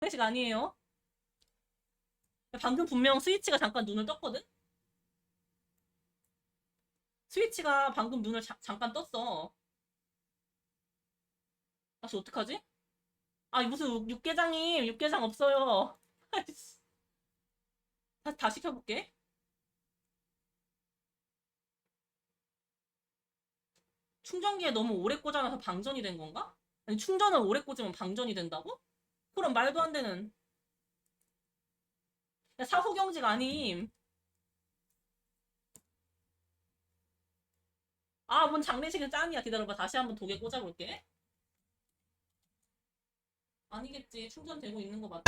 장례식 아니에요. 방금 분명 스위치가 잠깐 눈을 떴거든? 스위치가 방금 눈을 자- 잠깐 떴어. 다시 어떡하지? 아, 무슨 육개장님, 육개장 없어요. 아이씨. 다, 다시 켜볼게. 충전기에 너무 오래 꽂아놔서 방전이 된 건가? 아니, 충전을 오래 꽂으면 방전이 된다고? 그럼 말도 안 되는. 야, 사후 경직 아님. 아, 뭔 장례식은 짠이야. 기다려봐. 다시 한번 독에 꽂아볼게. 아니겠지. 충전되고 있는 거손